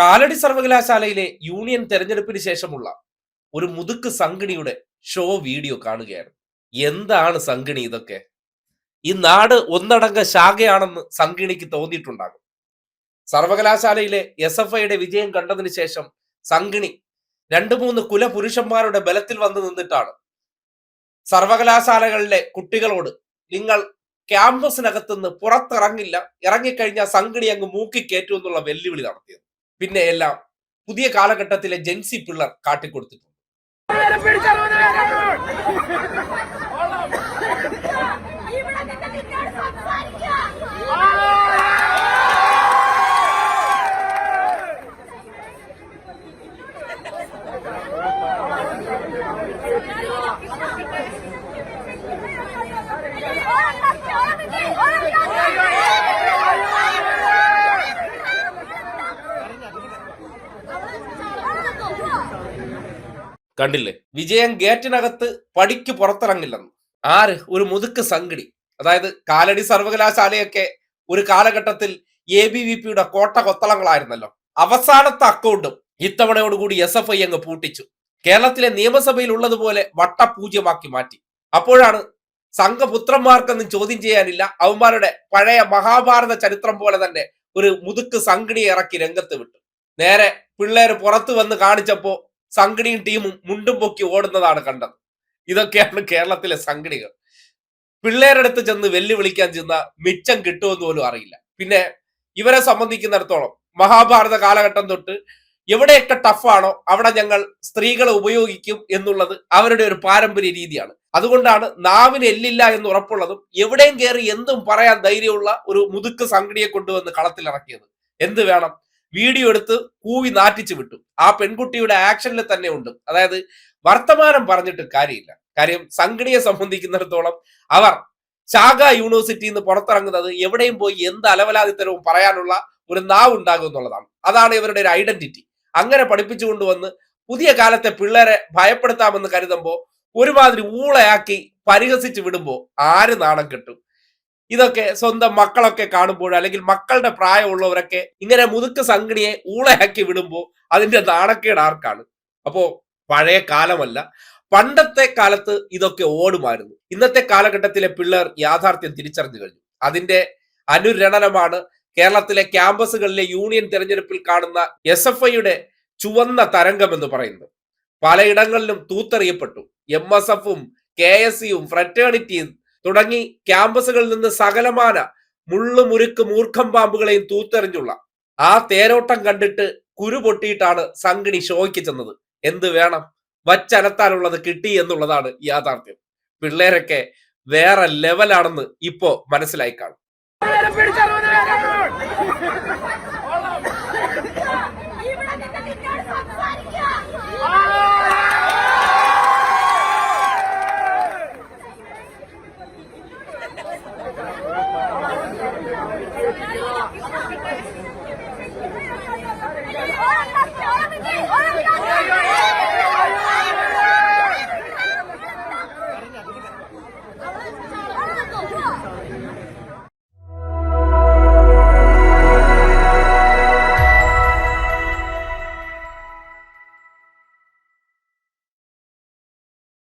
കാലടി സർവകലാശാലയിലെ യൂണിയൻ തെരഞ്ഞെടുപ്പിന് ശേഷമുള്ള ഒരു മുതുക്ക് സംഗണിയുടെ ഷോ വീഡിയോ കാണുകയാണ്. എന്താണ് സംഘിണി ഇതൊക്കെ? ഈ നാട് ഒന്നടങ്ക ശാഖയാണെന്ന് സംഘിണിക്ക് തോന്നിയിട്ടുണ്ടാകും. സർവകലാശാലയിലെ എസ് എഫ് ഐയുടെ വിജയം കണ്ടതിന് ശേഷം സംഘിണി രണ്ടു മൂന്ന് കുലപുരുഷന്മാരുടെ ബലത്തിൽ വന്നു നിന്നിട്ടാണ്. സർവകലാശാലകളിലെ കുട്ടികളോട് നിങ്ങൾ ക്യാമ്പസിനകത്തുനിന്ന് പുറത്തിറങ്ങില്ല ഇറങ്ങിക്കഴിഞ്ഞാൽ സംഘിണി അങ്ങ് മൂക്കിക്കേറ്റു എന്നുള്ള വെല്ലുവിളി നടത്തിയത്. പിന്നെ എല്ലാം പുതിയ കാലഘട്ടത്തിലെ ജെൻസി പിള്ളർ കാട്ടിക്കൊടുത്തിട്ടുണ്ട്. കണ്ടില്ലേ? വിജയൻ ഗേറ്റിനകത്ത് പടിക്ക് പുറത്തിറങ്ങില്ലെന്ന്. ആര്? ഒരു മുതുക്ക് സംഗടി. അതായത് കാലടി സർവകലാശാലയൊക്കെ ഒരു കാലഘട്ടത്തിൽ എ ബി വി പിയുടെ കോട്ട കൊത്തളങ്ങളായിരുന്നല്ലോ. അവസാനത്തെ അക്കൗണ്ടും ഇത്തവണയോടുകൂടി എസ് എഫ് ഐ അങ്ങ് പൂട്ടിച്ചു. കേരളത്തിലെ നിയമസഭയിൽ ഉള്ളതുപോലെ വട്ടപൂജ്യമാക്കി മാറ്റി. അപ്പോഴാണ് സംഘപുത്രന്മാർക്കൊന്നും ചോദ്യം ചെയ്യാനില്ല. അവന്മാരുടെ പഴയ മഹാഭാരത ചരിത്രം പോലെ തന്നെ ഒരു മുതുക്ക് സംഘടിയെ ഇറക്കി രംഗത്ത് വിട്ടു. നേരെ പിള്ളേർ പുറത്തു വന്ന് കാണിച്ചപ്പോ സംഗണിയും ടീമും മുണ്ടും പൊക്കി ഓടുന്നതാണ് കണ്ടത്. ഇതൊക്കെയാണ് കേരളത്തിലെ സംഗണികൾ പിള്ളേരടുത്ത് ചെന്ന് വെല്ലുവിളിക്കാൻ ചെന്ന മിച്ചം കിട്ടുമെന്ന് പോലും അറിയില്ല. പിന്നെ ഇവരെ സംബന്ധിക്കുന്നിടത്തോളം മഹാഭാരത കാലഘട്ടം തൊട്ട് എവിടെയൊക്കെ ടഫാണോ അവിടെ ഞങ്ങൾ സ്ത്രീകളെ ഉപയോഗിക്കും എന്നുള്ളത് അവരുടെ ഒരു പാരമ്പര്യ രീതിയാണ്. അതുകൊണ്ടാണ് നാവിന് എല്ലില്ല എന്ന് ഉറപ്പുള്ളതും എവിടെയും കയറി എന്തും പറയാൻ ധൈര്യമുള്ള ഒരു മുതുക്ക് സംഘടിയെ കൊണ്ടുവന്ന് കളത്തിലിറക്കിയത്. എന്ത് വേണം? വീഡിയോ എടുത്ത് കൂവി നാറ്റിച്ചു വിട്ടു. ആ പെൺകുട്ടിയുടെ ആക്ഷനിൽ തന്നെ ഉണ്ട്. അതായത് വർത്തമാനം പറഞ്ഞിട്ട് കാര്യമില്ല. കാര്യം സംഘടിയെ സംബന്ധിക്കുന്നിടത്തോളം അവർ ചാഗ യൂണിവേഴ്സിറ്റിയിൽ നിന്ന് പുറത്തിറങ്ങുന്നത് എവിടെയും പോയി എന്ത് അലവലാതിത്തരവും പറയാനുള്ള ഒരു നാവ് ഉണ്ടാകും എന്നുള്ളതാണ്. അതാണ് ഇവരുടെ ഒരു ഐഡന്റിറ്റി. അങ്ങനെ പഠിപ്പിച്ചു കൊണ്ടുവന്ന് പുതിയ കാലത്തെ പിള്ളേരെ ഭയപ്പെടുത്താമെന്ന് കരുതുമ്പോൾ ഒരുമാതിരി ഊളയാക്കി പരിഹസിച്ച് വിടുമ്പോൾ ആര് നാണം കിട്ടും? ഇതൊക്കെ സ്വന്തം മക്കളൊക്കെ കാണുമ്പോൾ അല്ലെങ്കിൽ മക്കളുടെ പ്രായമുള്ളവരൊക്കെ ഇങ്ങനെ മുതുക്ക് സംഘടിയെ ഊളയാക്കി വിടുമ്പോൾ അതിന്റെ നാണക്കേട് ആർക്കാണ്? അപ്പോ പഴയ കാലമല്ല. പണ്ടത്തെ കാലത്ത് ഇതൊക്കെ ഓടുമായിരുന്നു. ഇന്നത്തെ കാലഘട്ടത്തിലെ പിള്ളേർ യാഥാർത്ഥ്യം തിരിച്ചറിഞ്ഞു കഴിഞ്ഞു. അതിന്റെ അനുരണനമാണ് കേരളത്തിലെ ക്യാമ്പസുകളിലെ യൂണിയൻ തെരഞ്ഞെടുപ്പിൽ കാണുന്ന എസ് എഫ് ഐയുടെ ചുവന്ന തരംഗം എന്ന് പറയുന്നത്. പലയിടങ്ങളിലും തൂത്തെറിയപ്പെട്ടു. എം എസ് എഫും കെ എസ് സിയും ഫ്രറ്റേണിറ്റിയും തുടങ്ങി ക്യാമ്പസുകളിൽ നിന്ന് സകലമാന മുള്ളുമുരുക്ക് മൂർഖം പാമ്പുകളെയും തൂത്തെറിഞ്ഞുള്ള ആ തേരോട്ടം കണ്ടിട്ട് കുരു പൊട്ടിയിട്ടാണ് സംഗണി ഷോയ്ക്ക് ചെന്നത്. എന്ത് വേണം? വച്ചനത്താനുള്ളത് കിട്ടി എന്നുള്ളതാണ് യാഥാർത്ഥ്യം. പിള്ളേരൊക്കെ വേറെ ലെവലാണെന്ന് ഇപ്പോ മനസ്സിലായി കാണും.